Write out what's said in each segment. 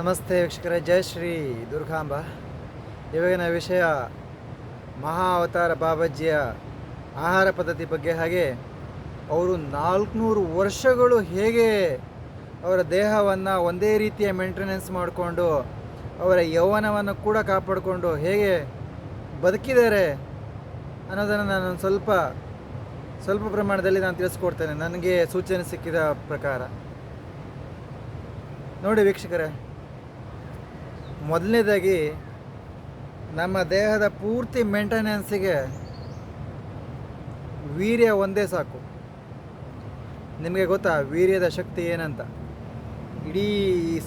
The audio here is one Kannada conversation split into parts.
ನಮಸ್ತೆ ವೀಕ್ಷಕರೇ ಜಯ ಶ್ರೀ ದುರ್ಗಾಂಬ. ಇವಾಗಿನ ವಿಷಯ ಮಹಾ ಅವತಾರ ಬಾಬಾಜಿಯ ಆಹಾರ ಪದ್ಧತಿ ಬಗ್ಗೆ, ಹಾಗೆ ಅವರು ನಾಲ್ಕುನೂರು ವರ್ಷಗಳು ಹೇಗೆ ಅವರ ದೇಹವನ್ನು ಒಂದೇ ರೀತಿಯ ಮೇಂಟೆನೆನ್ಸ್ ಮಾಡಿಕೊಂಡು, ಅವರ ಯೌವನವನ್ನು ಕೂಡ ಕಾಪಾಡಿಕೊಂಡು ಹೇಗೆ ಬದುಕಿದ್ದಾರೆ ಅನ್ನೋದನ್ನು ನಾನು ಸ್ವಲ್ಪ ಸ್ವಲ್ಪ ಪ್ರಮಾಣದಲ್ಲಿ ನಾನು ತಿಳಿಸ್ಕೊಡ್ತೇನೆ. ನನಗೆ ಸೂಚನೆ ಸಿಕ್ಕಿದ ಪ್ರಕಾರ. ನೋಡಿ ವೀಕ್ಷಕರೇ ಮೊದಲನೇದಾಗಿ ನಮ್ಮ ದೇಹದ ಪೂರ್ತಿ ಮೇಂಟೆನೆನ್ಸಿಗೆ ವೀರ್ಯ ಒಂದೇ ಸಾಕು. ನಿಮಗೆ ಗೊತ್ತಾ, ವೀರ್ಯದ ಶಕ್ತಿ ಏನಂತ? ಇಡೀ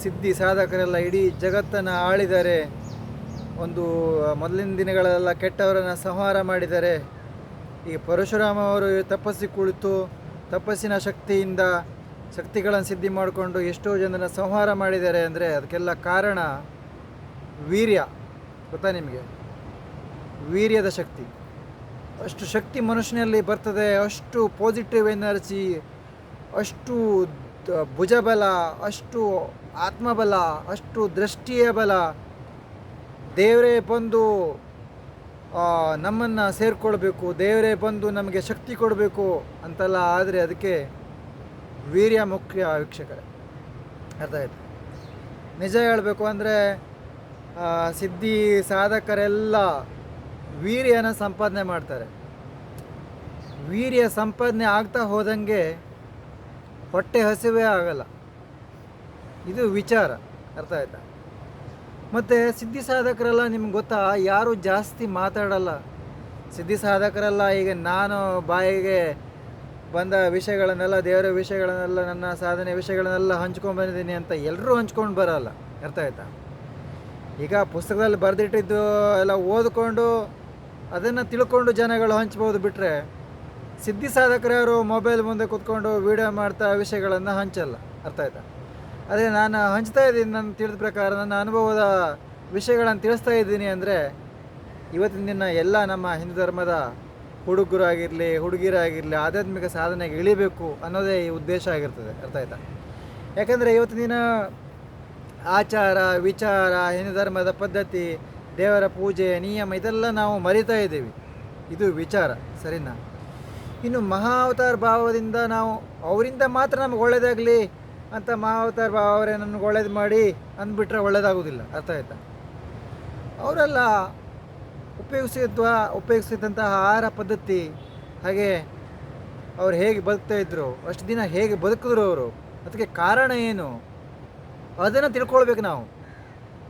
ಸಿದ್ಧಿ ಸಾಧಕರೆಲ್ಲ ಇಡೀ ಜಗತ್ತನ್ನು ಆಳಿದ್ದಾರೆ ಒಂದು ಮೊದಲಿನ ದಿನಗಳೆಲ್ಲ ಕೆಟ್ಟವರನ್ನು ಸಂಹಾರ ಮಾಡಿದ್ದಾರೆ ಈ ಪರಶುರಾಮ ಅವರು ತಪಸ್ಸಿ ಕುಳಿತು, ತಪಸ್ಸಿನ ಶಕ್ತಿಯಿಂದ ಶಕ್ತಿಗಳನ್ನು ಸಿದ್ಧಿ ಮಾಡಿಕೊಂಡು ಎಷ್ಟೋ ಜನರನ್ನು ಸಂಹಾರ ಮಾಡಿದ್ದಾರೆ ಅಂದರೆ ಅದಕ್ಕೆಲ್ಲ ಕಾರಣ ವೀರ್ಯ, ಗೊತ್ತಾ ನಿಮಗೆ? ವೀರ್ಯದ ಶಕ್ತಿ. ಅಷ್ಟು ಶಕ್ತಿ ಮನುಷ್ಯನಲ್ಲಿ ಬರ್ತದೆ, ಅಷ್ಟು ಪಾಸಿಟಿವ್ ಎನರ್ಜಿ ಅಷ್ಟು ಭುಜಬಲ, ಅಷ್ಟು ಆತ್ಮಬಲ, ಅಷ್ಟು ದೃಷ್ಟಿಯ ಬಲ. ದೇವರೇ ಬಂದು ನಮ್ಮನ್ನು ಸೇರಿಕೊಳ್ಬೇಕು, ದೇವರೇ ಬಂದು ನಮಗೆ ಶಕ್ತಿ ಕೊಡಬೇಕು ಅಂತೆಲ್ಲ, ಆದರೆ ಅದಕ್ಕೆ ವೀರ್ಯ ಮುಖ್ಯ ವೀಕ್ಷಕರೇ. ಅರ್ಥ ಆಯಿತು? ನಿಜ ಹೇಳಬೇಕು ಅಂದರೆ ಸಿದ್ಧಿ ಸಾಧಕರೆಲ್ಲ ವೀರ್ಯನ ಸಂಪಾದನೆ ಮಾಡ್ತಾರೆ. ವೀರ್ಯ ಸಂಪಾದನೆ ಆಗ್ತಾ ಹೋದಂಗೆ ಹೊಟ್ಟೆ ಹಸಿವೇ ಆಗಲ್ಲ. ಇದು ವಿಚಾರ, ಅರ್ಥ ಆಯ್ತಾ? ಮತ್ತು ಸಿದ್ಧಿ ಸಾಧಕರೆಲ್ಲ ನಿಮ್ಗೆ ಗೊತ್ತಾ, ಯಾರು ಜಾಸ್ತಿ ಮಾತಾಡಲ್ಲ. ಸಿದ್ಧಿ ಸಾಧಕರೆಲ್ಲ ಈಗ ನಾನು ಬಾಯಿಗೆ ಬಂದ ವಿಷಯಗಳನ್ನೆಲ್ಲ, ದೇವರ ವಿಷಯಗಳನ್ನೆಲ್ಲ, ನನ್ನ ಸಾಧನೆ ವಿಷಯಗಳನ್ನೆಲ್ಲ ಹಂಚ್ಕೊಂಡು ಬಂದಿದ್ದೀನಿ ಅಂತ ಎಲ್ಲರೂ ಹಂಚ್ಕೊಂಡು ಬರಲ್ಲ. ಅರ್ಥ ಆಯ್ತಾ? ಈಗ ಪುಸ್ತಕದಲ್ಲಿ ಬರೆದಿಟ್ಟಿದ್ದು ಎಲ್ಲ ಓದ್ಕೊಂಡು ಅದನ್ನು ತಿಳ್ಕೊಂಡು ಜನಗಳು ಹಂಚ್ಬೋದು ಬಿಟ್ಟರೆ ಸಿದ್ಧಿ ಸಾಧಕರು ಯಾರು ಮೊಬೈಲ್ ಮುಂದೆ ಕೂತ್ಕೊಂಡು ವೀಡಿಯೋ ಮಾಡ್ತಾ ವಿಷಯಗಳನ್ನು ಹಂಚಲ್ಲ. ಅರ್ಥ ಆಯ್ತಾ? ಅದೇ ನಾನು ಹಂಚ್ತಾ ಇದ್ದೀನಿ ನನ್ನ ತಿಳಿದ ಪ್ರಕಾರ, ನನ್ನ ಅನುಭವದ ವಿಷಯಗಳನ್ನು ತಿಳಿಸ್ತಾ ಇದ್ದೀನಿ ಅಂದರೆ ಇವತ್ತಿನ ದಿನ ಎಲ್ಲ ನಮ್ಮ ಹಿಂದೂ ಧರ್ಮದ ಹುಡುಗರಾಗಿರಲಿ ಹುಡುಗಿರಾಗಿರಲಿ ಆಧ್ಯಾತ್ಮಿಕ ಸಾಧನೆಗೆ ಇಳಿಬೇಕು ಅನ್ನೋದೇ ಈ ಉದ್ದೇಶ ಆಗಿರ್ತದೆ. ಅರ್ಥ ಆಯ್ತಾ? ಯಾಕಂದರೆ ಇವತ್ತಿನ ದಿನ ಆಚಾರ, ವಿಚಾರ ಹಿಂದೂ ಧರ್ಮದ ಪದ್ಧತಿ, ದೇವರ ಪೂಜೆ, ನಿಯಮ ಇದೆಲ್ಲ ನಾವು ಮರಿತಾ ಇದ್ದೀವಿ. ಇದು ವಿಚಾರ, ಸರಿನಾ? ಇನ್ನು ಮಹಾ ಅವತಾರ ಭಾವದಿಂದ ನಾವು ಅವರಿಂದ ಮಾತ್ರ ನಮ್ಗೆ ಒಳ್ಳೇದಾಗಲಿ ಅಂತ ಮಹಾ ಅವತಾರ ಭಾವ ಅವರೇ ನನಗೆ ಒಳ್ಳೇದು ಮಾಡಿ ಅಂದ್ಬಿಟ್ರೆ ಒಳ್ಳೇದಾಗೋದಿಲ್ಲ ಅರ್ಥ ಆಯ್ತಾ? ಅವರೆಲ್ಲ ಉಪಯೋಗಿಸಿದ್ವ, ಉಪಯೋಗಿಸಿದಂತಹ ಆಹಾರ ಪದ್ಧತಿ, ಹಾಗೆ ಅವ್ರು ಹೇಗೆ ಬದುಕ್ತಾ ಇದ್ರು, ಅಷ್ಟು ದಿನ ಹೇಗೆ ಬದುಕಿದ್ರು ಅವರು, ಅದಕ್ಕೆ ಕಾರಣ ಏನು? ಅದನ್ನು ತಿಳ್ಕೊಳ್ಬೇಕು ನಾವು.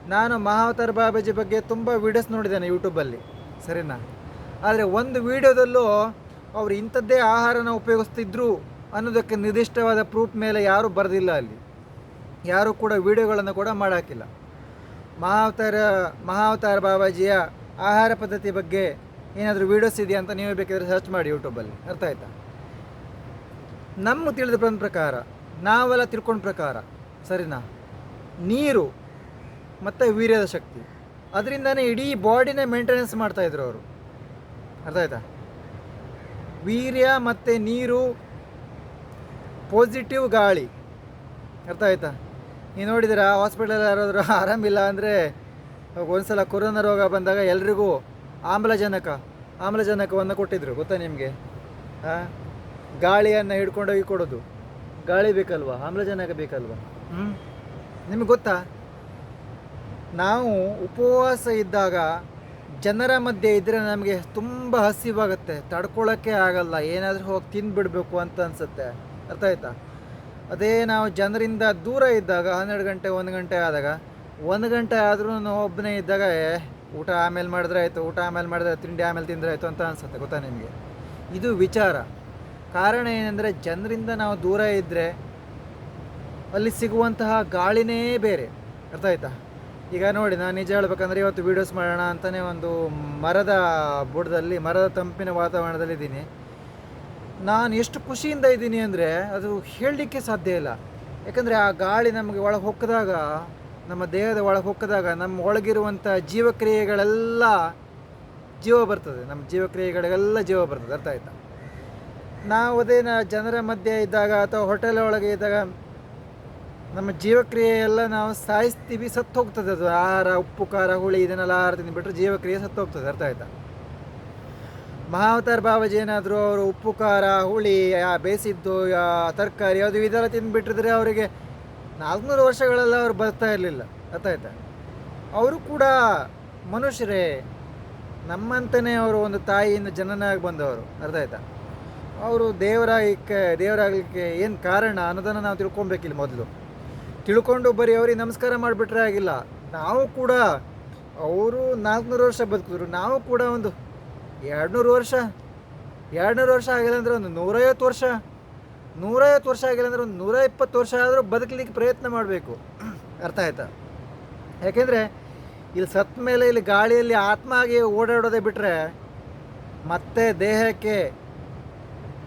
ನಾನು ಮಹಾವತಾರ ಬಾಬಾಜಿ ಬಗ್ಗೆ ತುಂಬ ವೀಡಿಯೋಸ್ ನೋಡಿದ್ದೇನೆ ಯೂಟ್ಯೂಬಲ್ಲಿ ಸರಿನಾ? ಆದರೆ ಒಂದು ವೀಡಿಯೋದಲ್ಲೂ ಅವರು ಇಂಥದ್ದೇ ಆಹಾರನ ಉಪಯೋಗಿಸ್ತಿದ್ರು ಅನ್ನೋದಕ್ಕೆ ನಿರ್ದಿಷ್ಟವಾದ ಪ್ರೂಫ್ ಮೇಲೆ ಯಾರೂ ಬರೆದಿಲ್ಲ ಅಲ್ಲಿ. ಯಾರೂ ಕೂಡ ವೀಡಿಯೋಗಳನ್ನು ಕೂಡ ಮಾಡಾಕಿಲ್ಲ. ಮಹಾವತಾರ ಮಹಾವತಾರ ಬಾಬಾಜಿಯ ಆಹಾರ ಪದ್ಧತಿ ಬಗ್ಗೆ ಏನಾದರೂ ವೀಡಿಯೋಸ್ ಇದೆಯಾ ಅಂತ ನೀವೇ ಬೇಕಾದರೆ ಸರ್ಚ್ ಮಾಡಿ ಯೂಟ್ಯೂಬಲ್ಲಿ ಅರ್ಥ ಆಯ್ತಾ? ನಮ್ಮ ತಿಳಿದ ಪ್ರಕಾರ, ನಾವೆಲ್ಲ ತಿಳ್ಕೊಂಡ ಪ್ರಕಾರ, ಸರಿನಾ? ನೀರು ಮತ್ತು ವೀರ್ಯದ ಶಕ್ತಿ. ಅದರಿಂದನೇ ಇಡೀ ಬಾಡಿನೇ ಮೇಂಟೆನೆನ್ಸ್ ಮಾಡ್ತಾಯಿದ್ರು ಅವರು. ಅರ್ಥ ಆಯ್ತಾ? ವೀರ್ಯ ಮತ್ತು ನೀರು ಪಾಸಿಟಿವ್ ಗಾಳಿ. ಅರ್ಥ ಆಯ್ತಾ? ನೀವು ನೋಡಿದಿರಾ ಹಾಸ್ಪಿಟಲ್ ಯಾರಾದರೂ ಆರಾಮಿಲ್ಲ ಅಂದರೆ ಒಂದ್ಸಲ ಕೊರೋನಾ ರೋಗ ಬಂದಾಗ ಎಲ್ರಿಗೂ ಆಮ್ಲಜನಕ, ಆಮ್ಲಜನಕವನ್ನು ಕೊಟ್ಟಿದ್ರು, ಗೊತ್ತಾ ನಿಮಗೆ? ಹಾಂ ಗಾಳಿಯನ್ನು ಹಿಡ್ಕೊಂಡೋಗಿ ಕೊಡೋದು. ಗಾಳಿ ಬೇಕಲ್ವಾ? ಆಮ್ಲಜನಕ ಬೇಕಲ್ವಾ? ಹ್ಞೂ ನಿಮಗೆ ಗೊತ್ತಾ? ನಾವು ಉಪವಾಸ ಇದ್ದಾಗ ಜನರ ಮಧ್ಯೆ ಇದ್ದರೆ ನಮಗೆ ತುಂಬ ಹಸಿವಾಗುತ್ತೆ. ತಡ್ಕೊಳ್ಳೋಕ್ಕೆ ಆಗಲ್ಲ. ಏನಾದರೂ ಹೋಗಿ ತಿಂದುಬಿಡಬೇಕು ಅಂತ ಅನಿಸುತ್ತೆ. ಅರ್ಥ ಆಯ್ತಾ? ಅದೇ ನಾವು ಜನರಿಂದ ದೂರ ಇದ್ದಾಗ, ಹನ್ನೆರಡು ಗಂಟೆ, ಒಂದು ಗಂಟೆ ಆದಾಗ, ಒಂದು ಗಂಟೆ ಆದ್ರೂ ಒಬ್ಬನೇ ಇದ್ದಾಗ ಊಟ ಆಮೇಲೆ ಮಾಡಿದ್ರೆ ಆಯಿತು, ಊಟ ಆಮೇಲೆ ಮಾಡಿದ್ರೆ ತಿಂಡಿ ಆಮೇಲೆ ತಿಂದರೆ ಆಯಿತು ಅಂತ ಅನಿಸುತ್ತೆ. ಗೊತ್ತಾ ನಿಮಗೆ? ಇದು ವಿಚಾರ. ಕಾರಣ ಏನಂದರೆ, ಜನರಿಂದ ನಾವು ದೂರ ಇದ್ದರೆ ಅಲ್ಲಿ ಸಿಗುವಂತಹ ಗಾಳಿನೇ ಬೇರೆ. ಅರ್ಥ ಆಯ್ತಾ? ಈಗ ನೋಡಿ, ನಾನು ನಿಜ ಹೇಳ್ಬೇಕಂದ್ರೆ ಇವತ್ತು ವೀಡಿಯೋಸ್ ಮಾಡೋಣ ಅಂತಲೇ ಒಂದು ಮರದ ಬುಡದಲ್ಲಿ, ಮರದ ತಂಪಿನ ವಾತಾವರಣದಲ್ಲಿ ಇದ್ದೀನಿ. ನಾನು ಎಷ್ಟು ಖುಷಿಯಿಂದ ಇದ್ದೀನಿ ಅಂದರೆ ಅದು ಹೇಳಲಿಕ್ಕೆ ಸಾಧ್ಯ ಇಲ್ಲ. ಯಾಕಂದರೆ ಆ ಗಾಳಿ ನಮಗೆ ಒಳಗೆ ಹೊಕ್ಕದಾಗ, ನಮ್ಮ ದೇಹದ ಒಳಗೆ ಹೊಕ್ಕದಾಗ ನಮ್ಮ ಒಳಗಿರುವಂಥ ಜೀವಕ್ರಿಯೆಗಳೆಲ್ಲ ಜೀವ ಬರ್ತದೆ. ನಮ್ಮ ಜೀವಕ್ರಿಯೆಗಳಿಗೆಲ್ಲ ಜೀವ ಬರ್ತದೆ. ಅರ್ಥ ಆಯ್ತಾ? ನಾವು ಅದೇ ಜನರ ಮಧ್ಯೆ ಇದ್ದಾಗ ಅಥವಾ ಹೋಟೆಲ್ ಒಳಗೆ ಇದ್ದಾಗ ನಮ್ಮ ಜೀವಕ್ರಿಯೆ ಎಲ್ಲ ನಾವು ಸಾಯಿಸ್ತೀವಿ ಸತ್ತು ಹೋಗ್ತದೆ ಅದು. ಆಹಾರ, ಉಪ್ಪು, ಖಾರ, ಹುಳಿ, ಇದನ್ನೆಲ್ಲ ಆಹಾರ ತಿಂದುಬಿಟ್ರೆ ಜೀವಕ್ರಿಯೆ ಸತ್ತು ಹೋಗ್ತದೆ ಅರ್ಥ ಆಯ್ತಾ? ಮಹಾವತಾರ ಬಾಬಾಜಿ ಏನಾದರೂ ಅವರು ಉಪ್ಪು, ಖಾರ, ಹುಳಿ ಬೇಯಿಸಿದ್ದು ತರಕಾರಿ ಅದು ಇದೆಲ್ಲ ತಿಂದುಬಿಟ್ಟಿದ್ರೆ ಅವರಿಗೆ ನಾಲ್ಕುನೂರು ವರ್ಷಗಳೆಲ್ಲ ಅವ್ರು ಬರ್ತಾ ಇರಲಿಲ್ಲ, ಅರ್ಥ ಆಯ್ತಾ? ಅವರು ಕೂಡ ಮನುಷ್ಯರೇ, ನಮ್ಮಂತನೇ ಅವರು ಒಂದು ತಾಯಿಯಿಂದ ಜನನಾಗಿ ಬಂದವರು, ಅರ್ಥ ಆಯ್ತಾ? ಅವರು ದೇವರಾಗಿ ದೇವರಾಗಲಿಕ್ಕೆ ಏನು ಕಾರಣ ಅನ್ನೋದನ್ನು ನಾವು ತಿಳ್ಕೊಬೇಕಿಲ್ಲ ಮೊದಲು. ತಿಳ್ಕೊಂಡು ಬರೀ ಅವ್ರಿಗೆ ನಮಸ್ಕಾರ ಮಾಡಿಬಿಟ್ರೆ ಆಗಿಲ್ಲ. ನಾವು ಕೂಡ ಅವರು ನಾಲ್ಕುನೂರು ವರ್ಷ ಬದುಕಿದ್ರು. ನಾವು ಕೂಡ ಒಂದು ಎರಡುನೂರು ವರ್ಷ ಎರಡುನೂರು ವರ್ಷ ಆಗಿಲ್ಲ ಅಂದರೆ ಒಂದು ನೂರೈವತ್ತು ವರ್ಷ ನೂರೈವತ್ತು ವರ್ಷ ಆಗಿಲ್ಲ ಅಂದರೆ ಒಂದು ನೂರ ಇಪ್ಪತ್ತು ವರ್ಷ ಆದರೂ ಬದುಕಲಿಕ್ಕೆ ಪ್ರಯತ್ನ ಮಾಡಬೇಕು. ಅರ್ಥ ಆಯ್ತಾ? ಯಾಕೆಂದರೆ ಇಲ್ಲಿ ಸತ್ತ ಮೇಲೆ ಇಲ್ಲಿ ಗಾಳಿಯಲ್ಲಿ ಆತ್ಮ ಆಗಿ ಓಡಾಡೋದೇ ಬಿಟ್ಟರೆ ಮತ್ತೆ ದೇಹಕ್ಕೆ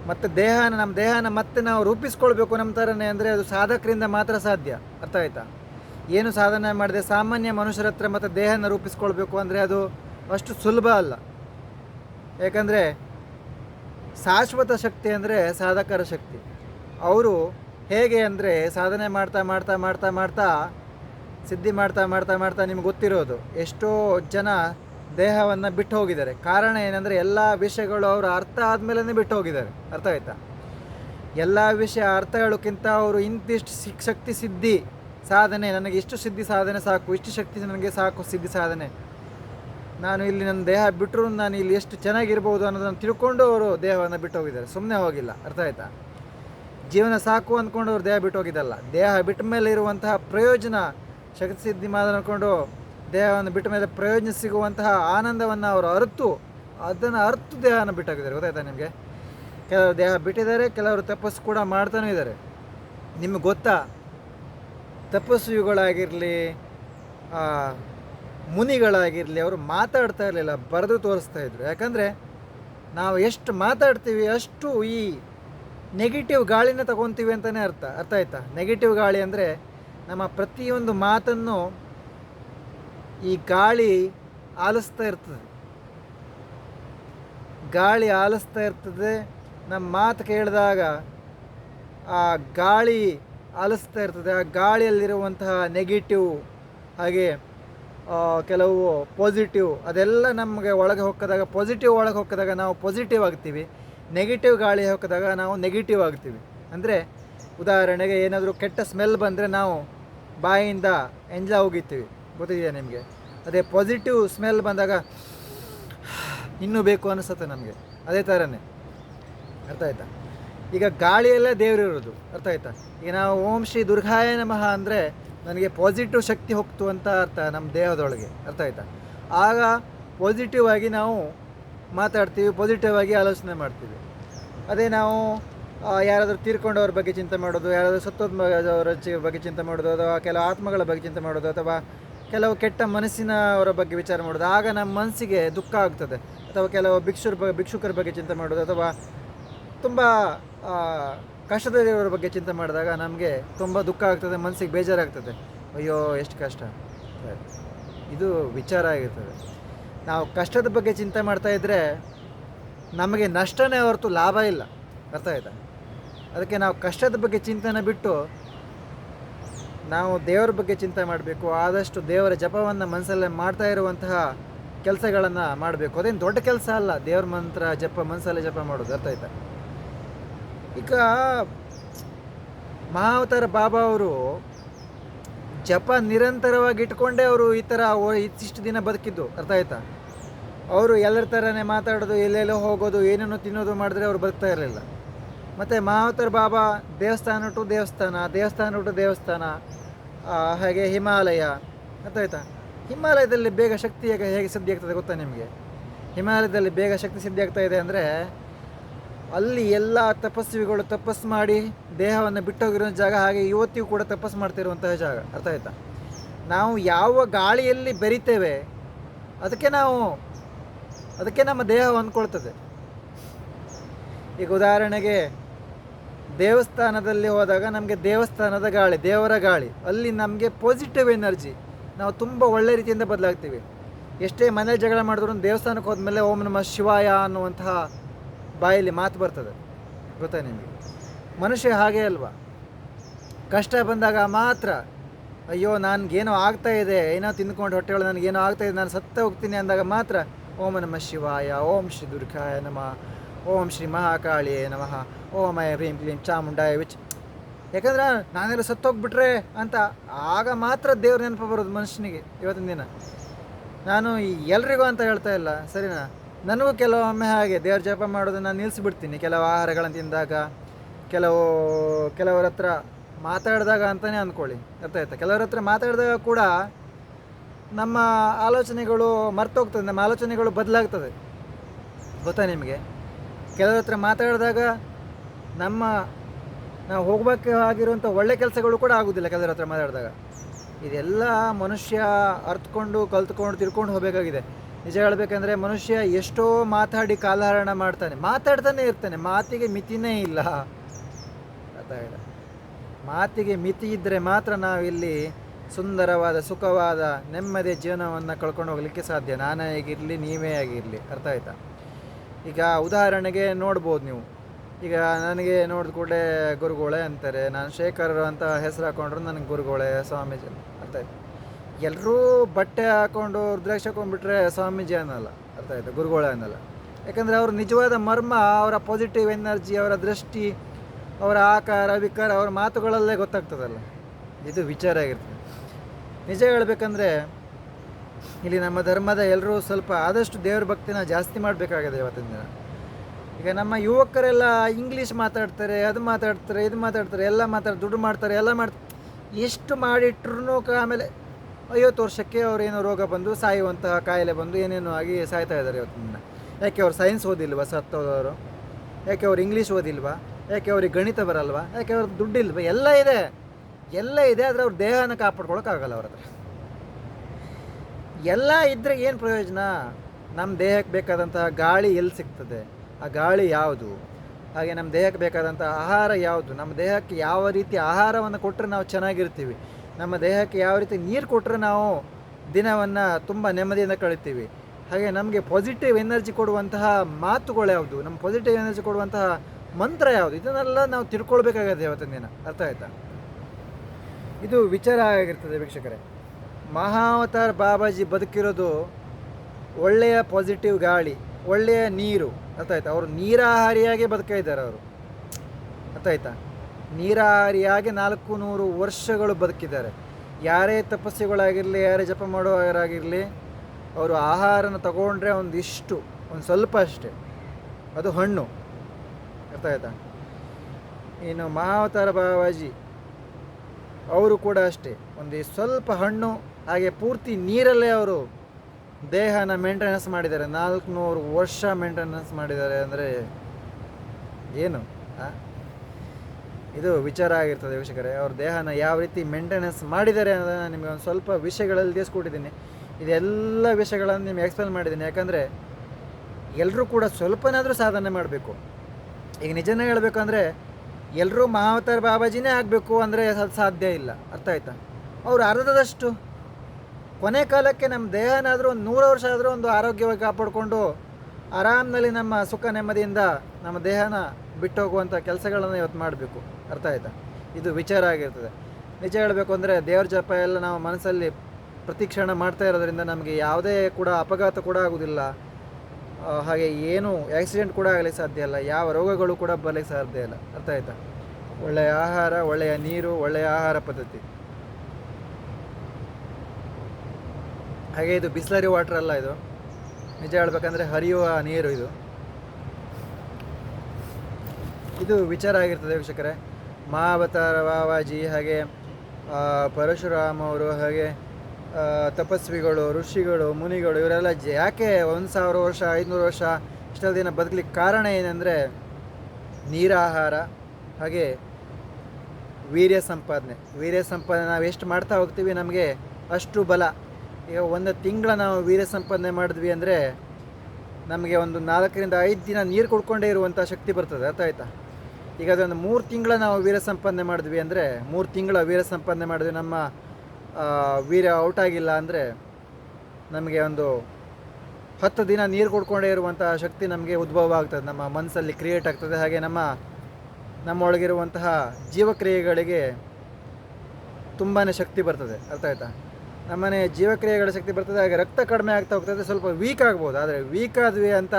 ಮತ್ತು ದೇಹನ ನಮ್ಮ ದೇಹನ ಮತ್ತೆ ನಾವು ರೂಪಿಸ್ಕೊಳ್ಬೇಕು ನಮ್ಮ ಥರನೇ ಅಂದರೆ ಅದು ಸಾಧಕರಿಂದ ಮಾತ್ರ ಸಾಧ್ಯ. ಅರ್ಥ ಆಯ್ತಾ? ಏನು ಸಾಧನೆ ಮಾಡಿದೆ? ಸಾಮಾನ್ಯ ಮನುಷ್ಯರ ಹತ್ರ ಮತ್ತು ದೇಹನ ರೂಪಿಸ್ಕೊಳ್ಬೇಕು ಅಂದರೆ ಅದು ಅಷ್ಟು ಸುಲಭ ಅಲ್ಲ. ಯಾಕಂದರೆ ಶಾಶ್ವತ ಶಕ್ತಿ ಅಂದರೆ ಸಾಧಕರ ಶಕ್ತಿ. ಅವರು ಹೇಗೆ ಅಂದರೆ ಸಾಧನೆ ಮಾಡ್ತಾ ಮಾಡ್ತಾ ಮಾಡ್ತಾ ಮಾಡ್ತಾ ಸಿದ್ಧಿ ಮಾಡ್ತಾ ಮಾಡ್ತಾ ಮಾಡ್ತಾ ನಿಮ್ಗೆ ಗೊತ್ತಿರೋದು. ಎಷ್ಟೋ ಜನ ದೇಹವನ್ನು ಬಿಟ್ಟು ಹೋಗಿದ್ದಾರೆ. ಕಾರಣ ಏನಂದರೆ ಎಲ್ಲ ವಿಷಯಗಳು ಅವರು ಅರ್ಥ ಆದಮೇಲೆ ಬಿಟ್ಟು ಹೋಗಿದ್ದಾರೆ. ಅರ್ಥ ಆಯ್ತಾ? ಎಲ್ಲ ವಿಷಯ ಅರ್ಥಗಳಕ್ಕಿಂತ ಅವರು ಇಂತಿಷ್ಟು ಶಕ್ತಿ ಸಿದ್ಧಿ ಸಾಧನೆ, ನನಗೆ ಇಷ್ಟು ಸಿದ್ಧಿ ಸಾಧನೆ ಸಾಕು, ಇಷ್ಟು ಶಕ್ತಿ ನನಗೆ ಸಾಕು, ಸಿದ್ಧಿ ಸಾಧನೆ. ನಾನು ಇಲ್ಲಿ ನನ್ನ ದೇಹ ಬಿಟ್ಟರು ನಾನು ಇಲ್ಲಿ ಎಷ್ಟು ಚೆನ್ನಾಗಿರ್ಬೋದು ಅನ್ನೋದನ್ನು ತಿಳ್ಕೊಂಡು ಅವರು ದೇಹವನ್ನು ಬಿಟ್ಟು ಹೋಗಿದ್ದಾರೆ. ಸುಮ್ಮನೆ ಹೋಗಿಲ್ಲ. ಅರ್ಥ ಆಯ್ತಾ? ಜೀವನ ಸಾಕು ಅಂದ್ಕೊಂಡು ಅವರು ದೇಹ ಬಿಟ್ಟು ಹೋಗಿದ್ದಲ್ಲ. ದೇಹ ಬಿಟ್ಟ ಮೇಲೆ ಇರುವಂತಹ ಪ್ರಯೋಜನ, ಶಕ್ತಿ ಸಿದ್ಧಿ ಮಾದ ಅಂದ್ಕೊಂಡು ದೇಹವನ್ನು ಬಿಟ್ಟ ಮೇಲೆ ಪ್ರಯೋಜನ ಸಿಗುವಂತಹ ಆನಂದವನ್ನು ಅವರು ಅರ್ತು ಅದನ್ನು ಅರ್ತು ದೇಹನ ಬಿಟ್ಟಾಗಿದ್ದಾರೆ. ಗೊತ್ತಾಯ್ತಾ ನಿಮಗೆ? ಕೆಲವರು ದೇಹ ಬಿಟ್ಟಿದ್ದಾರೆ, ಕೆಲವರು ತಪಸ್ಸು ಕೂಡ ಮಾಡ್ತಾನೂ ಇದ್ದಾರೆ. ನಿಮಗೆ ಗೊತ್ತಾ? ತಪಸ್ವಿಗಳಾಗಿರಲಿ ಮುನಿಗಳಾಗಿರಲಿ, ಅವರು ಮಾತಾಡ್ತಾ ಇರಲಿಲ್ಲ, ಬರೆದು ತೋರಿಸ್ತಾ ಇದ್ರು. ಯಾಕಂದರೆ ನಾವು ಎಷ್ಟು ಮಾತಾಡ್ತೀವಿ, ಅಷ್ಟು ಈ ನೆಗೆಟಿವ್ ಗಾಳಿನ ತಗೊತೀವಿ ಅಂತಲೇ ಅರ್ಥ ಅರ್ಥ ಆಯ್ತಾ? ನೆಗೆಟಿವ್ ಗಾಳಿ ಅಂದರೆ ನಮ್ಮ ಪ್ರತಿಯೊಂದು ಮಾತನ್ನು ಈ ಗಾಳಿ ಆಲಿಸ್ತಾ ಇರ್ತದೆ. ಗಾಳಿ ಆಲಿಸ್ತಾ ಇರ್ತದೆ. ನಮ್ಮ ಮಾತು ಕೇಳಿದಾಗ ಆ ಗಾಳಿ ಆಲಿಸ್ತಾ ಇರ್ತದೆ. ಆ ಗಾಳಿಯಲ್ಲಿರುವಂತಹ ನೆಗೆಟಿವ್ ಹಾಗೆ ಕೆಲವು ಪಾಸಿಟಿವ್ ಅದೆಲ್ಲ ನಮಗೆ ಒಳಗೆ ಹೊಕ್ಕದಾಗ ಪಾಸಿಟಿವ್ ಒಳಗೆ ಹೊಕ್ಕದಾಗ ನಾವು ಪಾಸಿಟಿವ್ ಆಗ್ತೀವಿ. ನೆಗೆಟಿವ್ ಗಾಳಿ ಹೊಕ್ಕದಾಗ ನಾವು ನೆಗೆಟಿವ್ ಆಗ್ತೀವಿ. ಅಂದರೆ ಉದಾಹರಣೆಗೆ ಏನಾದರೂ ಕೆಟ್ಟ ಸ್ಮೆಲ್ ಬಂದರೆ ನಾವು ಬಾಯಿಂದ ಎಂಜಾಯ್ ಹೋಗಿರ್ತೀವಿ. ಗೊತ್ತಿದೆಯಾ ನಿಮಗೆ? ಅದೇ ಪಾಸಿಟಿವ್ ಸ್ಮೆಲ್ ಬಂದಾಗ ಇನ್ನೂ ಬೇಕು ಅನಿಸುತ್ತೆ ನಮಗೆ. ಅದೇ ಥರನೇ ಅರ್ಥ ಆಯ್ತಾ? ಈಗ ಗಾಳಿಯಲ್ಲೇ ದೇವರಿರೋದು ಅರ್ಥ ಆಯ್ತಾ? ಈಗ ನಾವು ಓಂ ಶ್ರೀ ದುರ್ಗಾಯ ನಮಃ ಅಂದರೆ ನನಗೆ ಪಾಸಿಟಿವ್ ಶಕ್ತಿ ಹೋಗ್ತು ಅಂತ ಅರ್ಥ ನಮ್ಮ ದೇಹದೊಳಗೆ. ಅರ್ಥ ಆಯ್ತಾ? ಆಗ ಪಾಸಿಟಿವ್ ಆಗಿ ನಾವು ಮಾತಾಡ್ತೀವಿ ಪಾಸಿಟಿವ್ ಆಗಿ ಆಲೋಚನೆ ಮಾಡ್ತೀವಿ. ಅದೇ ನಾವು ಯಾರಾದರೂ ತೀರ್ಕೊಂಡವ್ರ ಬಗ್ಗೆ ಚಿಂತೆ ಮಾಡೋದು, ಯಾರಾದರೂ ಸತ್ತೋದ ಬಗ್ಗೆ ಚಿಂತೆ ಮಾಡೋದು, ಅಥವಾ ಕೆಲವು ಆತ್ಮಗಳ ಬಗ್ಗೆ ಚಿಂತೆ ಮಾಡೋದು, ಅಥವಾ ಕೆಲವು ಕೆಟ್ಟ ಮನಸ್ಸಿನವರ ಬಗ್ಗೆ ವಿಚಾರ ಮಾಡೋದು ಆಗ ನಮ್ಮ ಮನಸ್ಸಿಗೆ ದುಃಖ ಆಗ್ತದೆ. ಅಥವಾ ಕೆಲವು ಭಿಕ್ಷುರ ಬಗ್ಗೆ ಭಿಕ್ಷುಕರ ಬಗ್ಗೆ ಚಿಂತೆ ಮಾಡೋದು ಅಥವಾ ತುಂಬ ಕಷ್ಟದಲ್ಲಿರೋರ ಬಗ್ಗೆ ಚಿಂತೆ ಮಾಡಿದಾಗ ನಮಗೆ ತುಂಬ ದುಃಖ ಆಗ್ತದೆ, ಮನಸ್ಸಿಗೆ ಬೇಜಾರಾಗ್ತದೆ. ಅಯ್ಯೋ, ಎಷ್ಟು ಕಷ್ಟ. ಇದು ವಿಚಾರ ಆಗಿರ್ತದೆ. ನಾವು ಕಷ್ಟದ ಬಗ್ಗೆ ಚಿಂತೆ ಮಾಡ್ತಾ ಇದ್ದರೆ ನಮಗೆ ನಷ್ಟನೇ ಹೊರತು ಲಾಭ ಇಲ್ಲ. ಅರ್ಥ ಆಯ್ತಾ? ಅದಕ್ಕೆ ನಾವು ಕಷ್ಟದ ಬಗ್ಗೆ ಚಿಂತನೆ ಬಿಟ್ಟು ನಾವು ದೇವರ ಬಗ್ಗೆ ಚಿಂತೆ ಮಾಡಬೇಕು, ಆದಷ್ಟು ದೇವರ ಜಪವನ್ನು ಮನಸ್ಸಲ್ಲೇ ಮಾಡ್ತಾ ಇರುವಂತಹ ಕೆಲಸಗಳನ್ನು ಮಾಡಬೇಕು. ಅದೇನು ದೊಡ್ಡ ಕೆಲಸ ಅಲ್ಲ, ದೇವ್ರ ಮಂತ್ರ, ಜಪ, ಮನಸ್ಸಲ್ಲೇ ಜಪ ಮಾಡೋದು, ಅರ್ಥ ಆಯ್ತಾ? ಈಗ ಮಹಾವತಾರ ಬಾಬಾ ಅವರು ಜಪ ನಿರಂತರವಾಗಿ ಇಟ್ಕೊಂಡೇ ಅವರು ಈ ಥರ ಇತ್ತಿಷ್ಟು ದಿನ ಬದುಕಿದ್ದು, ಅರ್ಥ ಆಯ್ತಾ? ಅವರು ಎಲ್ಲರ ಥರನೇ ಮಾತಾಡೋದು, ಎಲ್ಲೆಲ್ಲೋ ಹೋಗೋದು, ಏನೇನೋ ತಿನ್ನೋದು ಮಾಡಿದ್ರೆ ಅವ್ರು ಬದುಕ್ತಾ ಇರಲಿಲ್ಲ. ಮತ್ತು ಮಹಾವತಾರ ಬಾಬಾ ದೇವಸ್ಥಾನ ಟು ದೇವಸ್ಥಾನ ದೇವಸ್ಥಾನ ಟು ದೇವಸ್ಥಾನ ಹಾಗೆ ಹಿಮಾಲಯ. ಗೊತ್ತಾಯ್ತಾ ಹಿಮಾಲಯದಲ್ಲಿ ಬೇಗ ಶಕ್ತಿ ಹೇಗೆ ಹೇಗೆ ಸಿದ್ಧಿ ಆಗ್ತದೆ ಗೊತ್ತಾ ನಿಮಗೆ? ಹಿಮಾಲಯದಲ್ಲಿ ಬೇಗ ಶಕ್ತಿ ಸಿದ್ಧಿ ಆಗ್ತಾ ಇದೆ ಅಂದರೆ ಅಲ್ಲಿ ಎಲ್ಲ ತಪಸ್ವಿಗಳು ತಪಸ್ಸು ಮಾಡಿ ದೇಹವನ್ನು ಬಿಟ್ಟೋಗಿರೋ ಜಾಗ ಹಾಗೆ ಇವತ್ತಿಗೂ ಕೂಡ ತಪಸ್ಸು ಮಾಡ್ತಿರುವಂತಹ ಜಾಗ. ಅರ್ಥ ಆಯ್ತಾ ನಾವು ಯಾವ ಗಾಳಿಯಲ್ಲಿ ಬೆರಿತೇವೆ, ಅದಕ್ಕೆ ನಾವು, ಅದಕ್ಕೆ ನಮ್ಮ ದೇಹ ಹೊಂದ್ಕೊಳ್ತದೆ ಈಗ ಉದಾಹರಣೆಗೆ ದೇವಸ್ಥಾನದಲ್ಲಿ ಹೋದಾಗ ನಮಗೆ ದೇವಸ್ಥಾನದ ಗಾಳಿ, ದೇವರ ಗಾಳಿ. ಅಲ್ಲಿ ನಮಗೆ ಪಾಸಿಟಿವ್ ಎನರ್ಜಿ ನಾವು ತುಂಬ ಒಳ್ಳೆ ರೀತಿಯಿಂದ ಬದಲಾಗ್ತೀವಿ. ಎಷ್ಟೇ ಮನೆ ಜಗಳ ಮಾಡಿದ್ರು ದೇವಸ್ಥಾನಕ್ಕೆ ಹೋದ್ಮೇಲೆ ಓಂ ನಮ್ಮ ಶಿವಾಯ ಅನ್ನುವಂತಹ ಬಾಯಲ್ಲಿ ಮಾತು ಬರ್ತದೆ. ಗೊತ್ತಾ ನಿಮಗೆ? ಮನುಷ್ಯ ಹಾಗೆ ಅಲ್ವಾ? ಕಷ್ಟ ಬಂದಾಗ ಮಾತ್ರ, ಅಯ್ಯೋ, ನನಗೇನೋ ಆಗ್ತಾ ಇದೆ. ಏನೋ ತಿಂದ್ಕೊಂಡು ಹೊಟ್ಟೆಗಳು ನನಗೇನೋ ಆಗ್ತಾ ಇದೆ. ನಾನು ಸತ್ತ ಹೋಗ್ತೀನಿ ಅಂದಾಗ ಮಾತ್ರ, ಓಂ ನಮಃ ಶಿವಾಯ, ಓಂ ಶ್ರೀ ದುರ್ಗಾಯ ನಮಃ. ಓಂ ಶ್ರೀ ಮಹಾಕಾಳಿಯೇ ನಮಃ. ಓಂ ಐ ಹ್ರೀಂ ಕ್ಲೀಂ ಚಾಮುಂಡಾಯ ವಿಚ್. ಯಾಕಂದ್ರೆ ನಾನೆಲ್ಲ ಸತ್ತೋಗ್ಬಿಟ್ರೆ ಅಂತ ಆಗ ಮಾತ್ರ ದೇವ್ರ ನೆನಪು ಬರೋದು ಮನುಷ್ಯನಿಗೆ ಇವತ್ತಿನ ದಿನ. ನಾನು ಈ ಎಲ್ರಿಗೂ ಅಂತ ಹೇಳ್ತಾ ಇಲ್ಲ, ಸರಿನಾ? ನನಗೂ ಕೆಲವೊಮ್ಮೆ ಹಾಗೆ ದೇವ್ರ ಜಪ ಮಾಡೋದನ್ನು ನಿಲ್ಲಿಸ್ಬಿಡ್ತೀನಿ ಕೆಲವು ಆಹಾರಗಳನ್ನು ತಿಂದಾಗ, ಕೆಲವು, ಕೆಲವರ ಹತ್ರ ಮಾತಾಡಿದಾಗ ಅಂತಲೇ ಅಂದ್ಕೊಳ್ಳಿ. ಅರ್ಥ ಆಯ್ತಾ? ಕೆಲವರ ಹತ್ರ ಮಾತಾಡಿದಾಗ ಕೂಡ ನಮ್ಮ ಆಲೋಚನೆಗಳು ಮರ್ತೋಗ್ತದೆ, ನಮ್ಮ ಆಲೋಚನೆಗಳು ಬದಲಾಗ್ತದೆ. ಗೊತ್ತಾ ನಿಮಗೆ? ಕೆಲವ್ರ ಹತ್ರ ಮಾತಾಡಿದಾಗ ನಮ್ಮ, ನಾವು ಹೋಗ್ಬೇಕು ಆಗಿರುವಂಥ ಒಳ್ಳೆ ಕೆಲಸಗಳು ಕೂಡ ಆಗೋದಿಲ್ಲ ಕೆಲವ್ರ ಹತ್ರ ಮಾತಾಡಿದಾಗ. ಇದೆಲ್ಲ ಮನುಷ್ಯ ಅರ್ಥಕೊಂಡು ಕಲ್ತ್ಕೊಂಡು, ತಿಳ್ಕೊಂಡು ಹೋಗಬೇಕಾಗಿದೆ. ನಿಜ ಹೇಳಬೇಕಂದ್ರೆ ಮನುಷ್ಯ ಎಷ್ಟೋ ಮಾತಾಡಿ ಕಾಲಹರಣ ಮಾಡ್ತಾನೆ. ಮಾತಾಡ್ತಾನೆ ಇರ್ತಾನೆ. ಮಾತಿಗೆ ಮಿತಿನೇ ಇಲ್ಲ. ಗೊತ್ತಾಗಿಲ್ಲ ಮಾತಿಗೆ ಮಿತಿ ಇದ್ದರೆ ಮಾತ್ರ ನಾವಿಲ್ಲಿ ಸುಂದರವಾದ, ಸುಖವಾದ, ನೆಮ್ಮದಿಯ ಜೀವನವನ್ನು ಕಳ್ಕೊಂಡು ಹೋಗಲಿಕ್ಕೆ ಸಾಧ್ಯ. ನಾನೇ ಆಗಿರಲಿ, ನೀವೇ ಆಗಿರಲಿ. ಅರ್ಥ ಆಯ್ತಾ? ಈಗ ಉದಾಹರಣೆಗೆ ನೋಡ್ಬೋದು ನೀವು. ಈಗ ನನಗೆ ನೋಡಿದ ಕೂಡಲೇ ಗುರುಗೋಳೆ ಅಂತಾರೆ, ನಾನು ಶೇಖರ್ ಅಂತ ಹೆಸರು ಹಾಕೊಂಡ್ರು ನನಗೆ ಗುರುಗೋಳೆ ಸ್ವಾಮೀಜಿ. ಅರ್ಥ ಆಯ್ತು. ಎಲ್ಲರೂ ಬಟ್ಟೆ ಹಾಕೊಂಡು ರುದ್ರಾಕ್ಷ ಹಾಕೊಂಡ್ಬಿಟ್ರೆ ಸ್ವಾಮೀಜಿ ಅನ್ನಲ್ಲ, ಅರ್ಥ ಆಯ್ತು, ಗುರುಗೋಳೆ ಅನ್ನಲ್ಲ. ಯಾಕಂದರೆ ಅವ್ರ ನಿಜವಾದ ಮರ್ಮ, ಅವರ ಪಾಸಿಟಿವ್ ಎನರ್ಜಿ ಅವರ ದೃಷ್ಟಿ, ಅವರ ಆಕಾರ ವಿಕಾರ ಅವರ ಮಾತುಗಳಲ್ಲೇ ಗೊತ್ತಾಗ್ತದಲ್ಲ. ಇದು ವಿಚಾರ ಆಗಿರ್ತದೆ. ನಿಜ ಹೇಳ್ಬೇಕಂದ್ರೆ ಇಲ್ಲಿ ನಮ್ಮ ಧರ್ಮದ ಎಲ್ಲರೂ ಸ್ವಲ್ಪ ಆದಷ್ಟು ದೇವ್ರ ಭಕ್ತಿನ ಜಾಸ್ತಿ ಮಾಡಬೇಕಾಗಿದೆ ಇವತ್ತಿನ ದಿನ. ಈಗ ನಮ್ಮ ಯುವಕರೆಲ್ಲ ಇಂಗ್ಲೀಷ್ ಮಾತಾಡ್ತಾರೆ, ಅದು ಮಾತಾಡ್ತಾರೆ, ಇದು ಮಾತಾಡ್ತಾರೆ, ಎಲ್ಲ ಮಾತಾಡ್ತಾರೆ, ದುಡ್ಡು ಮಾಡ್ತಾರೆ, ಎಲ್ಲ ಮಾಡ್ತಾರೆ. ಎಷ್ಟು ಮಾಡಿಟ್ರು ಆಮೇಲೆ ಐವತ್ತು ವರ್ಷಕ್ಕೆ ಅವರೇನೋ ರೋಗ ಬಂದು ಸಾಯುವಂತಹ ಕಾಯಿಲೆ ಬಂದು ಏನೇನೋ ಆಗಿ ಸಾಯ್ತಾ ಇದ್ದಾರೆ ಇವತ್ತಿನ ದಿನ. ಯಾಕೆ ಅವ್ರು ಸೈನ್ಸ್ ಓದಿಲ್ವಾ ಸತ್ತೋದವರು? ಯಾಕೆ ಅವ್ರು ಇಂಗ್ಲೀಷ್ ಓದಿಲ್ವಾ? ಯಾಕೆ ಅವ್ರಿಗೆ ಗಣಿತ ಬರಲ್ವಾ? ಯಾಕೆ ಅವ್ರಿಗೆ ದುಡ್ಡಿಲ್ವಾ? ಎಲ್ಲ ಇದೆ. ಎಲ್ಲ ಇದೆ, ಆದರೆ ಅವ್ರ ದೇಹನ ಕಾಪಾಡ್ಕೊಳಕ್ಕಾಗಲ್ಲ ಅವ್ರ ಹತ್ರ. ಎಲ್ಲ ಇದ್ದರೆ ಏನು ಪ್ರಯೋಜನ? ನಮ್ಮ ದೇಹಕ್ಕೆ ಬೇಕಾದಂತಹ ಗಾಳಿ ಎಲ್ಲಿ ಸಿಗ್ತದೆ? ಆ ಗಾಳಿ ಯಾವುದು? ಹಾಗೆ ನಮ್ಮ ದೇಹಕ್ಕೆ ಬೇಕಾದಂಥ ಆಹಾರ ಯಾವುದು? ನಮ್ಮ ದೇಹಕ್ಕೆ ಯಾವ ರೀತಿ ಆಹಾರವನ್ನು ಕೊಟ್ಟರೆ ನಾವು ಚೆನ್ನಾಗಿರ್ತೀವಿ? ನಮ್ಮ ದೇಹಕ್ಕೆ ಯಾವ ರೀತಿ ನೀರು ಕೊಟ್ಟರೆ ನಾವು ದಿನವನ್ನು ತುಂಬ ನೆಮ್ಮದಿಯಿಂದ ಕಳಿತೀವಿ? ಹಾಗೆ ನಮಗೆ ಪಾಸಿಟಿವ್ ಎನರ್ಜಿ ಕೊಡುವಂತಹ ಮಾತುಗಳು ಯಾವುದು? ನಮ್ಮ ಪಾಸಿಟಿವ್ ಎನರ್ಜಿ ಕೊಡುವಂತಹ ಮಂತ್ರ ಯಾವುದು? ಇದನ್ನೆಲ್ಲ ನಾವು ತಿಳ್ಕೊಳ್ಬೇಕಾಗತ್ತೆ ಇವತ್ತಿನ ದಿನ. ಅರ್ಥ ಆಯ್ತಾ? ಇದು ವಿಚಾರ ಆಗಿರ್ತದೆ ವೀಕ್ಷಕರೇ. ಮಹಾವತಾರ್ ಬಾಬಾಜಿ ಬದುಕಿರೋದು ಒಳ್ಳೆಯ ಪಾಸಿಟಿವ್ ಗಾಳಿ, ಒಳ್ಳೆಯ ನೀರು. ಅರ್ಥ ಆಯ್ತಾ ಅವರು ನೀರಾಹಾರಿಯಾಗಿ ಬದುಕಾ ಇದ್ದಾರೆ ಅವರು. ಅರ್ಥ ಆಯ್ತಾ ನೀರಾಹಾರಿಯಾಗಿ ನಾಲ್ಕು ನೂರು ವರ್ಷಗಳು ಬದುಕಿದ್ದಾರೆ. ಯಾರೇ ತಪಸ್ಸುಗಳಾಗಿರಲಿ, ಯಾರೇ ಜಪ ಮಾಡುವವರಾಗಿರಲಿ, ಅವರು ಆಹಾರನ ತಗೊಂಡ್ರೆ ಒಂದಿಷ್ಟು, ಒಂದು ಸ್ವಲ್ಪ ಅಷ್ಟೇ. ಅದು ಹಣ್ಣು. ಅರ್ಥ ಆಯ್ತಾ ಇನ್ನು ಮಹಾವತಾರ ಬಾಬಾಜಿ, ಅವರು ಕೂಡ ಅಷ್ಟೇ. ಒಂದು ಸ್ವಲ್ಪ ಹಣ್ಣು ಹಾಗೆ ಪೂರ್ತಿ ನೀರಲ್ಲೇ ಅವರು ದೇಹನ ಮೇಂಟೆನೆನ್ಸ್ ಮಾಡಿದ್ದಾರೆ. ನಾಲ್ಕುನೂರು ವರ್ಷ ಮೇಂಟೆನೆನ್ಸ್ ಮಾಡಿದ್ದಾರೆ ಅಂದರೆ ಏನು? ಇದು ವಿಚಾರ ಆಗಿರ್ತದೆ ವೀಕ್ಷಕರೇ. ಅವ್ರ ದೇಹನ ಯಾವ ರೀತಿ ಮೇಂಟೆನೆನ್ಸ್ ಮಾಡಿದ್ದಾರೆ ಅನ್ನೋದನ್ನು ನಿಮಗೆ ಒಂದು ಸ್ವಲ್ಪ ವಿಷಯಗಳಲ್ಲಿ ತಿಳಿಸ್ಕೊಟ್ಟಿದ್ದೀನಿ. ಇದೆಲ್ಲ ವಿಷಯಗಳನ್ನು ನಿಮ್ಗೆ ಎಕ್ಸ್ಪ್ಲೇನ್ ಮಾಡಿದ್ದೀನಿ. ಯಾಕಂದರೆ ಎಲ್ಲರೂ ಕೂಡ ಸ್ವಲ್ಪನಾದರೂ ಸಾಧನೆ ಮಾಡಬೇಕು. ಈಗ ನಿಜನೇ ಹೇಳಬೇಕು ಅಂದರೆ ಎಲ್ಲರೂ ಮಹಾವತಾರ ಬಾಬಾಜಿನೇ ಆಗಬೇಕು ಅಂದರೆ ಅದು ಸಾಧ್ಯ ಇಲ್ಲ. ಅರ್ಥ ಆಯ್ತಾ? ಅವರು ಅರ್ಧದಷ್ಟು ಕೊನೆ ಕಾಲಕ್ಕೆ ನಮ್ಮ ದೇಹನಾದರೂ ಒಂದು ನೂರು ವರ್ಷ ಆದರೂ ಒಂದು ಆರೋಗ್ಯವಾಗಿ ಕಾಪಾಡಿಕೊಂಡು ಆರಾಮ್ನಲ್ಲಿ ನಮ್ಮ ಸುಖ ನೆಮ್ಮದಿಯಿಂದ ನಮ್ಮ ದೇಹನ ಬಿಟ್ಟು ಹೋಗುವಂಥ ಕೆಲಸಗಳನ್ನು ಇವತ್ತು ಮಾಡಬೇಕು. ಅರ್ಥ ಆಯ್ತಾ? ಇದು ವಿಚಾರ ಆಗಿರ್ತದೆ. ನಿಜ ಹೇಳಬೇಕು ಅಂದರೆ ದೇವ್ರ ಜಪ ಎಲ್ಲ ನಾವು ಮನಸ್ಸಲ್ಲಿ ಪ್ರತಿಕ್ಷಣ ಮಾಡ್ತಾ ಇರೋದ್ರಿಂದ ನಮಗೆ ಯಾವುದೇ ಕೂಡ ಅಪಘಾತ ಕೂಡ ಆಗೋದಿಲ್ಲ. ಹಾಗೆ ಏನು ಆಕ್ಸಿಡೆಂಟ್ ಕೂಡ ಆಗಲಿ ಸಾಧ್ಯ ಇಲ್ಲ. ಯಾವ ರೋಗಗಳು ಕೂಡ ಬರಲಿಕ್ಕೆ ಸಾಧ್ಯ ಇಲ್ಲ. ಅರ್ಥ ಆಯ್ತಾ? ಒಳ್ಳೆಯ ಆಹಾರ, ಒಳ್ಳೆಯ ನೀರು, ಒಳ್ಳೆಯ ಆಹಾರ ಪದ್ಧತಿ. ಹಾಗೆ ಇದು ಬಿಸ್ಲರಿ ವಾಟರ್ ಅಲ್ಲ ಇದು. ನಿಜ ಹೇಳ್ಬೇಕಂದ್ರೆ ಹರಿಯುವ ನೀರು ಇದು. ಇದು ವಿಚಾರ ಆಗಿರ್ತದೆ ವೀಕ್ಷಕರೇ. ಮಹಾವತಾರ ಬಾವಾಜಿ ಹಾಗೆ ಪರಶುರಾಮ್ ಅವರು ಹಾಗೆ ತಪಸ್ವಿಗಳು, ಋಷಿಗಳು, ಮುನಿಗಳು ಇವರೆಲ್ಲ ಯಾಕೆ ಒಂದು ಸಾವಿರ ವರ್ಷ, ಐದುನೂರು ವರ್ಷ ಇಷ್ಟೆಲ್ಲ ದಿನ ಬದುಕಲಿಕ್ಕೆ ಕಾರಣ ಏನಂದರೆ ನೀರಾಹಾರ ಹಾಗೆ ವೀರ್ಯ ಸಂಪಾದನೆ. ವೀರ್ಯ ಸಂಪಾದನೆ ನಾವು ಎಷ್ಟು ಮಾಡ್ತಾ ಹೋಗ್ತೀವಿ ನಮಗೆ ಅಷ್ಟು ಬಲ. ಈಗ ಒಂದು ತಿಂಗಳ ನಾವು ವೀರ್ಯ ಸಂಪಾದನೆ ಮಾಡಿದ್ವಿ ಅಂದರೆ ನಮಗೆ ಒಂದು ನಾಲ್ಕರಿಂದ ಐದು ದಿನ ನೀರು ಕುಡ್ಕೊಂಡೇ ಇರುವಂಥ ಶಕ್ತಿ ಬರ್ತದೆ, ಅರ್ಥ ಆಯ್ತಾ? ಈಗ ಅದೊಂದು ಮೂರು ತಿಂಗಳ ನಾವು ವೀರ ಸಂಪಾದನೆ ಮಾಡಿದ್ವಿ ಅಂದರೆ, ಮೂರು ತಿಂಗಳ ವೀರ ಸಂಪಾದನೆ ಮಾಡಿದ್ವಿ ನಮ್ಮ ವೀರ್ಯ ಔಟ್ ಆಗಿಲ್ಲ ಅಂದರೆ ನಮಗೆ ಒಂದು ಹತ್ತು ದಿನ ನೀರು ಕುಡ್ಕೊಂಡೇ ಇರುವಂಥ ಶಕ್ತಿ ನಮಗೆ ಉದ್ಭವ ಆಗ್ತದೆ, ನಮ್ಮ ಮನಸ್ಸಲ್ಲಿ ಕ್ರಿಯೇಟ್ ಆಗ್ತದೆ. ಹಾಗೆ ನಮ್ಮ ನಮ್ಮೊಳಗಿರುವಂತಹ ಜೀವಕ್ರಿಯೆಗಳಿಗೆ ತುಂಬಾ ಶಕ್ತಿ ಬರ್ತದೆ, ಅರ್ಥ ಆಯ್ತಾ? ನಮ್ಮನೆ ಜೀವಕ್ರಿಯೆಗಳ ಶಕ್ತಿ ಬರ್ತದೆ, ಹಾಗೆ ರಕ್ತ ಕಡಿಮೆ ಆಗ್ತಾ ಹೋಗ್ತದೆ ಸ್ವಲ್ಪ ವೀಕ್ ಆಗ್ಬೋದು. ಆದರೆ ವೀಕ್ ಆದ್ವಿ ಅಂತ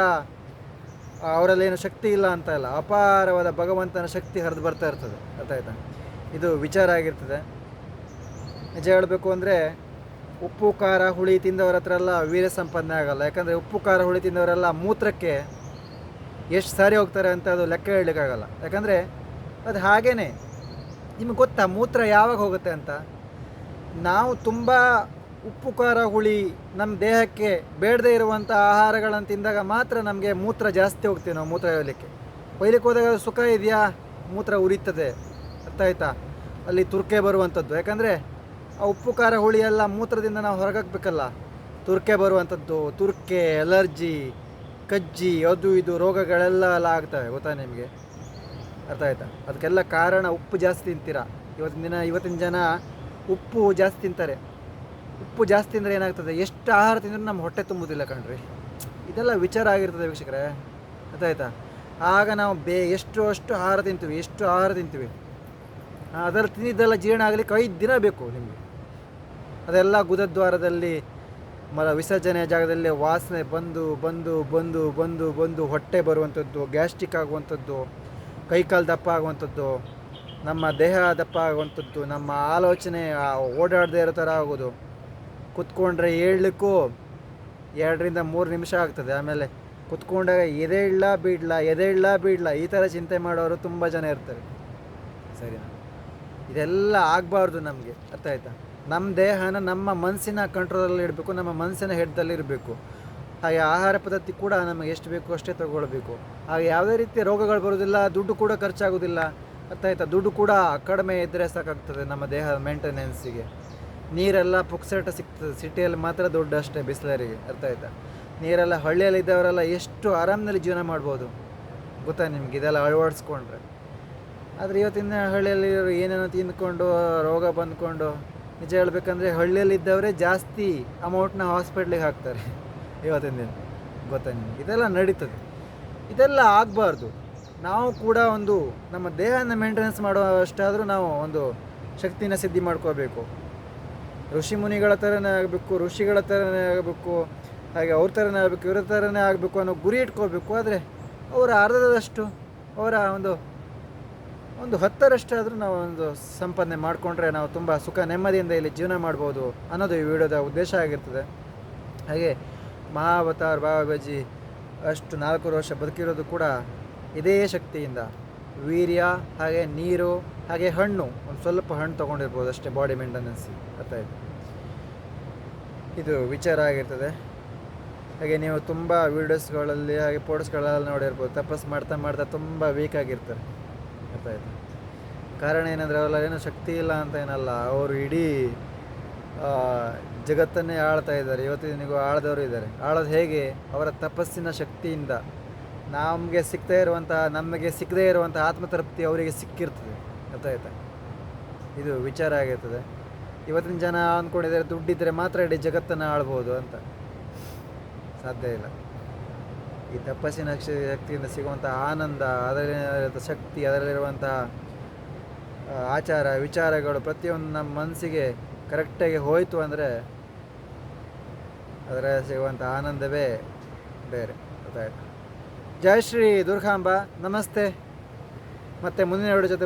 ಅವರಲ್ಲೇನು ಶಕ್ತಿ ಇಲ್ಲ ಅಂತ ಇಲ್ಲ ಅಪಾರವಾದ ಭಗವಂತನ ಶಕ್ತಿ ಹರಿದು ಬರ್ತಾ ಇರ್ತದೆ. ಅರ್ಥ ಆಯ್ತಾ ಇದು ವಿಚಾರ ಆಗಿರ್ತದೆ. ನಿಜ ಹೇಳಬೇಕು ಅಂದರೆ, ಉಪ್ಪು, ಖಾರ, ಹುಳಿ ತಿಂದವರ ಹತ್ರ ಎಲ್ಲ ವೀರ್ಯ ಸಂಪಾದನೆ ಆಗಲ್ಲ. ಯಾಕಂದರೆ ಉಪ್ಪು, ಖಾರ, ಹುಳಿ ತಿಂದವರೆಲ್ಲ ಮೂತ್ರಕ್ಕೆ ಎಷ್ಟು ಸಾರಿ ಹೋಗ್ತಾರೆ ಅಂತ ಅದು ಲೆಕ್ಕ ಹೇಳಲಿಕ್ಕಾಗಲ್ಲ. ಯಾಕಂದರೆ ಅದು ಹಾಗೇ ನಿಮಗೆ ಗೊತ್ತಾ ಮೂತ್ರ ಯಾವಾಗ ಹೋಗುತ್ತೆ ಅಂತ? ನಾವು ತುಂಬ ಉಪ್ಪು, ಖಾರ, ಹುಳಿ ನಮ್ಮ ದೇಹಕ್ಕೆ ಬೇಡದೇ ಇರುವಂಥ ಆಹಾರಗಳನ್ನು ತಿಂದಾಗ ಮಾತ್ರ ನಮಗೆ ಮೂತ್ರ ಜಾಸ್ತಿ ಹೋಗ್ತೀವಿ ನಾವು ಮೂತ್ರ ಒಯ್ಯಲಿಕ್ಕೆ ಒಯ್ಲಿಕ್ಕೆ ಹೋದಾಗ ಸುಖ ಇದೆಯಾ? ಮೂತ್ರ ಉರಿತದೆ. ಅರ್ಥ ಆಯ್ತಾ? ಅಲ್ಲಿ ತುರ್ಕೆ ಬರುವಂಥದ್ದು ಯಾಕಂದರೆ ಆ ಉಪ್ಪು, ಖಾರ, ಹುಳಿ ಎಲ್ಲ ಮೂತ್ರದಿಂದ ನಾವು ಹೊರಗಾಕ್ಬೇಕಲ್ಲ. ತುರ್ಕೆ ಬರುವಂಥದ್ದು ತುರ್ಕೆ, ಅಲರ್ಜಿ, ಕಜ್ಜಿ, ಅದು ಇದು ರೋಗಗಳೆಲ್ಲ ಎಲ್ಲ ಆಗ್ತವೆ, ಗೊತ್ತಾ ನಿಮಗೆ? ಅರ್ಥ ಆಯ್ತಾ? ಅದಕ್ಕೆಲ್ಲ ಕಾರಣ ಉಪ್ಪು ಜಾಸ್ತಿ ತಿಂತೀರಾ? ಇವತ್ತಿನ ದಿನ, ಇವತ್ತಿನ ಜನ ಉಪ್ಪು ಜಾಸ್ತಿ ತಿಂತಾರೆ. ಉಪ್ಪು ಜಾಸ್ತಿ ತಿಂದರೆ ಏನಾಗ್ತದೆ? ಎಷ್ಟು ಆಹಾರ ತಿಂದರೂ ನಮ್ಮ ಹೊಟ್ಟೆ ತುಂಬುವುದಿಲ್ಲ ಕಣ್ರಿ. ಇದೆಲ್ಲ ವಿಚಾರ ಆಗಿರ್ತದೆ ವೀಕ್ಷಕರೇ. ಗೊತ್ತಾಯ್ತಾ? ಆಗ ನಾವು ಬೇ ಎಷ್ಟು ಅಷ್ಟು ಆಹಾರ ತಿಂತೀವಿ, ಎಷ್ಟು ಆಹಾರ ತಿಂತೀವಿ. ಅದರಲ್ಲಿ ತಿಂದಿದ್ದೆಲ್ಲ ಜೀರ್ಣ ಆಗಲಿಕ್ಕೆ ಐದು ದಿನ ಬೇಕು ನಿಮಗೆ. ಅದೆಲ್ಲ ಗುದದ್ವಾರದಲ್ಲಿ ಮಲ ವಿಸರ್ಜನೆಯ ಜಾಗದಲ್ಲಿ ವಾಸನೆ ಬಂದು ಬಂದು ಬಂದು ಬಂದು ಬಂದು ಹೊಟ್ಟೆ ಬರುವಂಥದ್ದು, ಗ್ಯಾಸ್ಟ್ರಿಕ್ ಆಗುವಂಥದ್ದು ಕೈಕಾಲು ದಪ್ಪ ಆಗುವಂಥದ್ದು ನಮ್ಮ ದೇಹ ದಪ್ಪ ಆಗುವಂಥದ್ದು, ನಮ್ಮ ಆಲೋಚನೆ ಓಡಾಡದೇ ಇರೋ ಥರ ಆಗೋದು. ಕುತ್ಕೊಂಡ್ರೆ ಏಳಲಿಕ್ಕೂ ಎರಡರಿಂದ ಮೂರು ನಿಮಿಷ ಆಗ್ತದೆ. ಆಮೇಲೆ ಕುತ್ಕೊಂಡಾಗ ಎದೆ ಇಳ್ಳ ಬಿಡ್ಲ, ಎದೆ ಇಳ್ಳ ಬಿಡ್ಲ, ಈ ಥರ ಚಿಂತೆ ಮಾಡೋರು ತುಂಬ ಜನ ಇರ್ತಾರೆ. ಸರಿ ಇದೆಲ್ಲ ಆಗಬಾರ್ದು ನಮಗೆ. ಅರ್ಥ ಆಯ್ತಾ? ನಮ್ಮ ದೇಹನ ನಮ್ಮ ಮನಸ್ಸಿನ ಕಂಟ್ರೋಲಲ್ಲಿ ಇಡಬೇಕು, ನಮ್ಮ ಮನಸ್ಸಿನ ಹೆಡ್ದಲ್ಲಿ ಇರಬೇಕು. ಹಾಗೆ ಆಹಾರ ಪದ್ಧತಿ ಕೂಡ ನಮಗೆ ಎಷ್ಟು ಬೇಕು ಅಷ್ಟೇ ತಗೊಳ್ಬೇಕು. ಹಾಗೆ ಯಾವುದೇ ರೀತಿಯ ರೋಗಗಳು ಬರೋದಿಲ್ಲ ದುಡ್ಡು ಕೂಡ ಖರ್ಚಾಗೋದಿಲ್ಲ ಅರ್ಥ ಆಯ್ತಾ? ದುಡ್ಡು ಕೂಡ ಕಡಿಮೆ ಇದ್ದರೆ ಸಾಕಾಗ್ತದೆ ನಮ್ಮ ದೇಹದ ಮೇಂಟೆನೆನ್ಸಿಗೆ ನೀರೆಲ್ಲ ಪುಕ್ಸಟ ಸಿಗ್ತದೆ, ಸಿಟಿಯಲ್ಲಿ ಮಾತ್ರ ದುಡ್ಡು ಅಷ್ಟೇ ಬಿಸ್ಲರಿಗೆ, ಅರ್ಥ ಆಯ್ತಾ? ನೀರೆಲ್ಲ ಹಳ್ಳಿಯಲ್ಲಿ ಇದ್ದವರೆಲ್ಲ ಎಷ್ಟು ಆರಾಮ್ನಲ್ಲಿ ಜೀವನ ಮಾಡ್ಬೋದು? ಗೊತ್ತಾ ನಿಮ್ಗೆ? ಇದೆಲ್ಲ ಅಳವಡಿಸ್ಕೊಂಡ್ರೆ. ಆದರೆ ಇವತ್ತಿನ ಹಳ್ಳಿಯಲ್ಲಿ ಏನೇನೋ ತಿಂದ್ಕೊಂಡು, ರೋಗ ಬಂದ್ಕೊಂಡು, ನಿಜ ಹೇಳಬೇಕಂದ್ರೆ ಹಳ್ಳಿಯಲ್ಲಿ ಇದ್ದವರೇ ಜಾಸ್ತಿ ಅಮೌಂಟ್ನ ಹಾಸ್ಪಿಟ್ಲಿಗೆ ಹಾಕ್ತಾರೆ. ಇವತ್ತಿನ ದಿನ. ಗೊತ್ತಾ ನಿಮ್ಗೆ? ಇದೆಲ್ಲ ನಡೀತದೆ. ಇದೆಲ್ಲ ಆಗಬಾರ್ದು. ನಾವು ಕೂಡ ಒಂದು ನಮ್ಮ ದೇಹನ ಮೇಂಟೆನೆನ್ಸ್ ಮಾಡುವಷ್ಟಾದರೂ ನಾವು ಒಂದು ಶಕ್ತಿನ ಸಿದ್ಧಿ ಮಾಡ್ಕೋಬೇಕು. ಋಷಿ ಮುನಿಗಳ ಥರನೇ ಆಗಬೇಕು, ಋಷಿಗಳ ಥರನೇ ಆಗಬೇಕು, ಹಾಗೆ ಅವ್ರ ಥರನೇ ಆಗಬೇಕು, ಇವ್ರ ಥರನೇ ಆಗಬೇಕು ಅನ್ನೋ ಗುರಿ ಇಟ್ಕೋಬೇಕು. ಆದರೆ ಅವರ ಅರ್ಧದಷ್ಟು, ಅವರ ಒಂದು ಒಂದು ಹತ್ತರಷ್ಟಾದರೂ ನಾವು ಒಂದು ಸಂಪಾದನೆ ಮಾಡಿಕೊಂಡ್ರೆ ನಾವು ತುಂಬ ಸುಖ, ನೆಮ್ಮದಿಯಿಂದ ಇಲ್ಲಿ ಜೀವನ ಮಾಡ್ಬೋದು ಅನ್ನೋದು ಈ ವಿಡಿಯೋದ ಉದ್ದೇಶ ಆಗಿರ್ತದೆ. ಹಾಗೆ ಮಹಾವತಾರ್ ಬಾಬಾಜಿ ಅಷ್ಟು ನಾಲ್ಕು ವರ್ಷ ಬದುಕಿರೋದು ಕೂಡ ಇದೇ ಶಕ್ತಿಯಿಂದ ವೀರ್ಯ ಹಾಗೆ ನೀರು ಹಾಗೆ ಹಣ್ಣು, ಒಂದು ಸ್ವಲ್ಪ ಹಣ್ಣು ತೊಗೊಂಡಿರ್ಬೋದು ಅಷ್ಟೇ ಬಾಡಿ ಮೇಂಟೆನೆನ್ಸ್ ಅರ್ಥ ಇದೆ ಇದು ವಿಚಾರ ಆಗಿರ್ತದೆ. ಹಾಗೆ ನೀವು ತುಂಬ ವೀಡಿಯೋಸ್ಗಳಲ್ಲಿ ಹಾಗೆ ಫೋಟೋಸ್ಗಳಲ್ಲಿ ನೋಡಿರ್ಬೋದು, ತಪಸ್ ಮಾಡ್ತಾ ಮಾಡ್ತಾ ತುಂಬ ವೀಕ್ ಆಗಿರ್ತಾರೆ. ಅರ್ಥ ಕಾರಣ ಏನಂದರೆ ಅವರೆಲ್ಲ ಏನೋ ಶಕ್ತಿ ಇಲ್ಲ ಅಂತ ಏನಲ್ಲ, ಅವರು ಇಡೀ ಜಗತ್ತನ್ನೇ ಆಳ್ತಾ ಇದ್ದಾರೆ. ಇವತ್ತಿನಿಗೂ ಆಳ್ದವರು ಇದ್ದಾರೆ. ಆಳೋದು ಹೇಗೆ? ಅವರ ತಪಸ್ಸಿನ ಶಕ್ತಿಯಿಂದ. ನಮಗೆ ಸಿಗ್ತಾ ಇರುವಂಥ ನಮಗೆ ಸಿಗದೇ ಇರುವಂಥ ಆತ್ಮತೃಪ್ತಿ ಅವರಿಗೆ ಸಿಕ್ಕಿರ್ತದೆ. ಆಯ್ತಾ ಇದು ವಿಚಾರ ಆಗಿರ್ತದೆ. ಇವತ್ತಿನ ಜನ ಅಂದ್ಕೊಂಡಿದ್ದಾರೆ ದುಡ್ಡಿದ್ದರೆ ಮಾತ್ರ ಇಡೀ ಜಗತ್ತನ್ನು ಆಳ್ಬೋದು ಅಂತ. ಸಾಧ್ಯ ಇಲ್ಲ. ಈ ತಪಸ್ಸಿನ ಶಕ್ತಿಯಿಂದ ಸಿಗುವಂಥ ಆನಂದ ಅದರಲ್ಲಿರುವಂಥ ಶಕ್ತಿ ಅದರಲ್ಲಿರುವಂಥ ಆಚಾರ, ವಿಚಾರಗಳು ಪ್ರತಿಯೊಂದು ನಮ್ಮ ಮನಸ್ಸಿಗೆ ಕರೆಕ್ಟಾಗಿ ಹೋಯಿತು ಅಂದರೆ ಅದರ ಸಿಗುವಂಥ ಆನಂದವೇ ಬೇರೆ. ಗೊತ್ತಾಯ್ತು ಜೈ ಶ್ರೀ ದುರ್ಗಾಂಬ ನಮಸ್ತೆ. ಮತ್ತೆ ಮುಂದಿನ ಎರಡು ಜೊತೆ